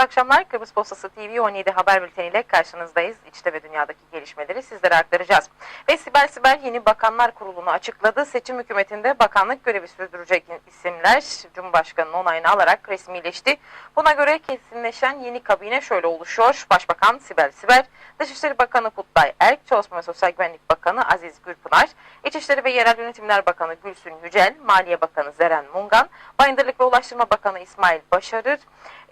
Mutlu akşamlar. Kıbrıs Postası TV 17 haber bülteniyle karşınızdayız. İçte ve dünyadaki gelişmeleri sizlere aktaracağız. Ve Sibel Sibel yeni bakanlar kurulunu açıkladı. Seçim hükümetinde bakanlık görevi sürdürecek isimler Cumhurbaşkanı'nın onayını alarak resmileşti. Buna göre kesinleşen yeni kabine şöyle oluşuyor. Başbakan Sibel Sibel, Dışişleri Bakanı Kutlay Erk, Çalışma ve Sosyal Güvenlik Bakanı Aziz Gürpınar, İçişleri ve Yerel Yönetimler Bakanı Gülsün Yücel, Maliye Bakanı Zeren Mungan, Bayındırlık ve Ulaştırma Bakanı İsmail Başarır,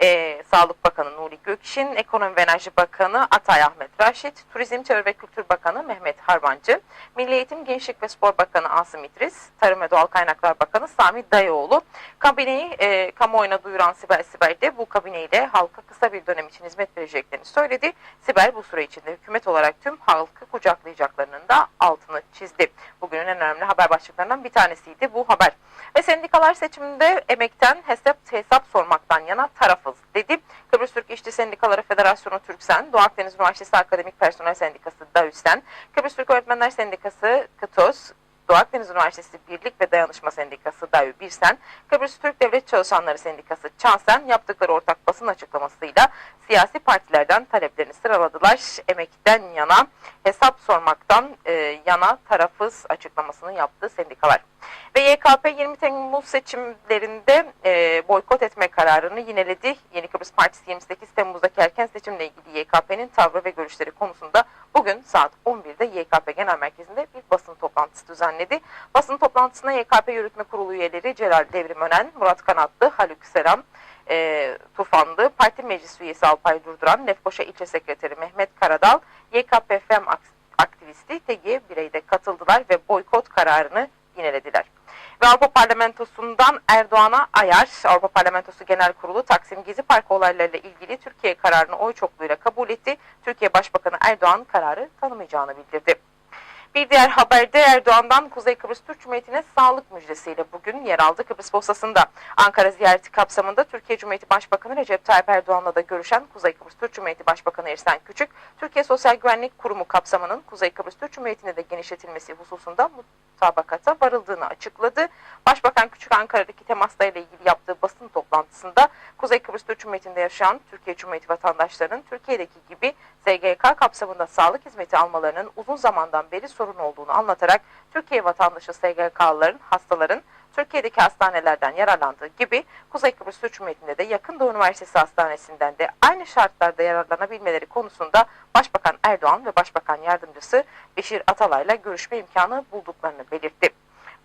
e, Sağlık Bakanı Nuri Gökşin, Ekonomi ve Enerji Bakanı Atay Ahmet Raşit, Turizm, Çevre ve Kültür Bakanı Mehmet Harbancı, Milli Eğitim, Gençlik ve Spor Bakanı Asım İdris, Tarım ve Doğal Kaynaklar Bakanı Sami Dayıoğlu. Kabineyi e, kamuoyuna duyuran Sibel Sibel de bu kabineyle halka kısa bir dönem için hizmet vereceklerini söyledi. Sibel bu süre içinde hükümet olarak tüm halkı kucaklayacaklarının da altını çizdi. Bugünün en önemli haber başlıklarından bir tanesiydi bu haber. Ve sendikalar seçiminde emekten hesap, hesap sormaktan yana tarafız dedi. Kıbrıs Türk İşçi Sendikaları Federasyonu Türksen, Doğu Akdeniz Üniversitesi Akademik Personel Sendikası DAÜSEN, Kıbrıs Türk Öğretmenler Sendikası KıTOS, Doğu Akdeniz Üniversitesi Birlik ve Dayanışma Sendikası DAÜ Birsen, Kıbrıs Türk Devlet Çalışanları Sendikası ÇANSEN yaptıkları ortak basın açıklamasıyla siyasi partilerden taleplerini sıraladılar. Emekten yana hesap sormaktan e, yana tarafız açıklamasını yaptı sendikalar. Ve YKP 20 Temmuz seçimlerinde e, boykot etme kararını yineledi. Yeni Kıbrıs Partisi 28 Temmuz'daki erken seçimle ilgili YKP'nin tavrı ve görüşleri konusunda bugün saat 11'de YKP Genel Merkezi'nde toplantısı düzenledi. Basın toplantısına YKP Yürütme Kurulu üyeleri Celal Devrim Önen, Murat Kanatlı, Haluk Selam, e, Tufanlı, Parti Meclis Üyesi Alpay Durduran, Lefkoşa İlçe Sekreteri Mehmet Karadal, YKP FEM aktivisti TG bireyde katıldılar ve boykot kararını yinelediler. Ve Avrupa Parlamentosu'ndan Erdoğan'a ayar, Avrupa Parlamentosu Genel Kurulu Taksim Gezi Parkı olaylarıyla ilgili Türkiye kararını oy çokluğuyla kabul etti. Türkiye Başbakanı Erdoğan kararı tanımayacağını bildirdi. Bir diğer haberde Erdoğan'dan Kuzey Kıbrıs Türk Cumhuriyeti'ne sağlık müjdesiyle bugün yer aldı Kıbrıs Postası'nda. Ankara ziyareti kapsamında Türkiye Cumhuriyeti Başbakanı Recep Tayyip Erdoğan'la da görüşen Kuzey Kıbrıs Türk Cumhuriyeti Başbakanı Ersen Küçük, Türkiye Sosyal Güvenlik Kurumu kapsamının Kuzey Kıbrıs Türk Cumhuriyeti'ne de genişletilmesi hususunda mutabakata varıldığını açıkladı. Başbakan Küçük Ankara'daki temaslarıyla ilgili yaptığı basın toplantısında Kuzey Kıbrıs Türk Cumhuriyeti'nde yaşayan Türkiye Cumhuriyeti vatandaşlarının Türkiye'deki gibi SGK kapsamında sağlık hizmeti almalarının uzun zamandan beri sorun olduğunu anlatarak Türkiye vatandaşı SGK'lıların, hastaların Türkiye'deki hastanelerden yararlandığı gibi Kuzey Kıbrıs Türk Cumhuriyeti'nde de Yakın Doğu Üniversitesi Hastanesi'nden de aynı şartlarda yararlanabilmeleri konusunda Başbakan Erdoğan ve Başbakan Yardımcısı Beşir Atalay'la görüşme imkanı bulduklarını belirtti.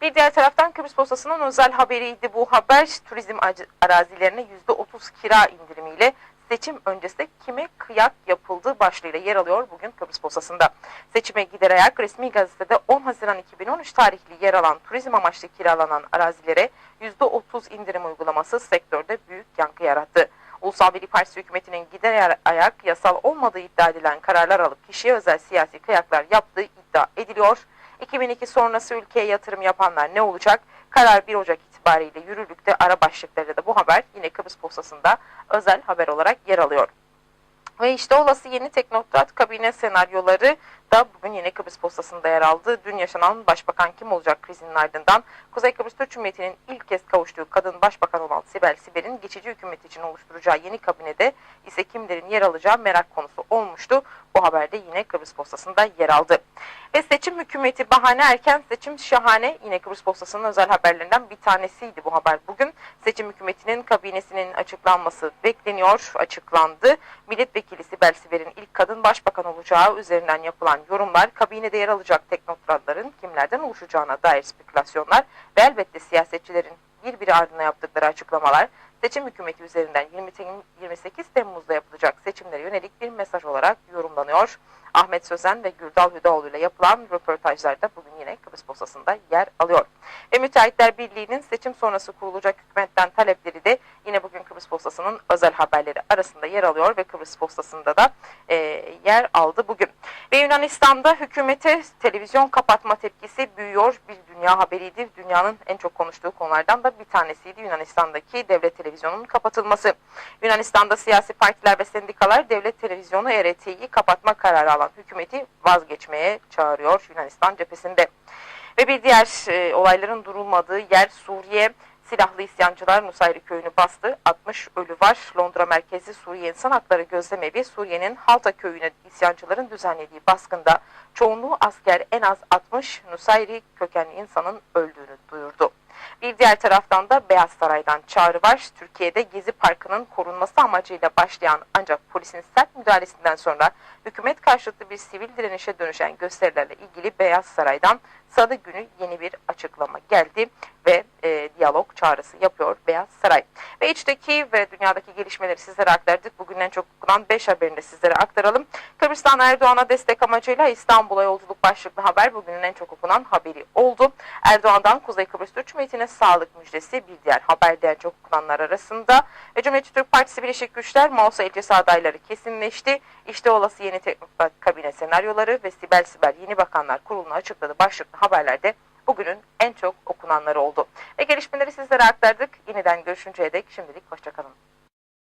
Bir diğer taraftan Kıbrıs Postası'nın özel haberiydi bu haber. Turizm arazilerine %30 kira indirimiyle seçim öncesi kime kıyak yapıldığı başlığıyla yer alıyor bugün Kıbrıs Postası'nda. Seçime gider ayak resmi gazetede 10 Haziran 2013 tarihli yer alan turizm amaçlı kiralanan arazilere %30 indirim uygulaması sektörde büyük yankı yarattı. Ulusal Birlik Partisi hükümetinin gider ayak yasal olmadığı iddia edilen kararlar alıp kişiye özel siyasi kıyaklar yaptığı iddia ediliyor. 2002 sonrası ülkeye yatırım yapanlar ne olacak? Karar 1 Ocak itibariyle yürürlükte ara başlıkları da bu haber yine Kıbrıs Postası'nda özel haber olarak yer alıyor. Ve işte olası yeni teknokrat kabine senaryoları da bugün yine Kıbrıs Postası'nda yer aldı. Dün yaşanan başbakan kim olacak krizinin ardından Kuzey Kıbrıs Türk Cumhuriyeti'nin ilk kez kavuştuğu kadın başbakan olan Sibel Sibel'in geçici hükümet için oluşturacağı yeni kabinede ise kimlerin yer alacağı merak konusu olmuştu. Bu haberde yine Kıbrıs Postası'nda yer aldı. Ve seçim hükümeti bahane erken seçim şahane yine Kıbrıs Postası'nın özel haberlerinden bir tanesiydi bu haber bugün. Seçim hükümetinin kabinesinin açıklanması bekleniyor, açıklandı. Milletvekili Sibel Sibel'in ilk kadın başbakan olacağı üzerinden yapılan yorumlar, kabinede yer alacak teknokratların kimlerden oluşacağına dair spekülasyonlar ve elbette siyasetçilerin birbiri ardına yaptıkları açıklamalar seçim hükümeti üzerinden 20 28 Temmuz'da yapılacak seçimlere yönelik bir mesaj olarak yorumlanıyor. Ahmet Sözen ve Gürdal Hüdaoğlu ile yapılan röportajlarda bugün yine Kıbrıs Postası'nda yer alıyor. Ve Müteahhitler Birliği'nin seçim sonrası kurulacak hükümetten talepleri de yine bugün Kıbrıs Postası'nın özel haberleri arasında yer alıyor ve Kıbrıs Postası'nda da e, yer aldı bugün. Ve Yunanistan'da hükümete televizyon kapatma tepkisi büyüyor. Bir dünya haberiydi. Dünyanın en çok konuştuğu konulardan da bir tanesiydi Yunanistan'daki devlet televizyonunun kapatılması. Yunanistan'da siyasi partiler ve sendikalar devlet televizyonu RT'yi kapatma kararı alan hükümeti vazgeçmeye çağırıyor Yunanistan cephesinde. Ve bir diğer e, olayların durulmadığı yer Suriye. Silahlı isyancılar Nusayri köyünü bastı. 60 ölü var. Londra merkezli Suriye İnsan Hakları Gözlemevi Suriye'nin Halta köyüne isyancıların düzenlediği baskında çoğunluğu asker en az 60 Nusayri kökenli insanın öldüğünü duyurdu. Bir diğer taraftan da Beyaz Saray'dan çağrı var. Türkiye'de Gezi Parkı'nın korunması amacıyla başlayan ancak polisin sert müdahalesinden sonra hükümet karşıtı bir sivil direnişe dönüşen gösterilerle ilgili Beyaz Saray'dan salı günü yeni bir açıklama geldi ve e, diyalog çağrısı yapıyor Beyaz Saray. Ve içteki ve dünyadaki gelişmeleri sizlere aktardık. Bugün en çok okunan 5 haberini sizlere aktaralım. Kıbrıs'tan Erdoğan'a destek amacıyla İstanbul'a yolculuk başlıklı haber bugünün en çok okunan haberi oldu. Erdoğan'dan Kuzey Kıbrıs Türk Cumhuriyeti'ne sağlık müjdesi bir diğer haber de en çok okunanlar arasında. Ve Cumhuriyetçi Türk Partisi Birleşik Güçler Mausa ilçesi adayları kesinleşti. İşte olası yeni teknik kabine senaryoları ve Sibel Sibel yeni bakanlar kurulunu açıkladı başlıklı haberlerde bugünün en çok okunanları oldu. Ve gelişmeleri sizlere aktardık. Yeniden görüşünceye dek şimdilik hoşçakalın.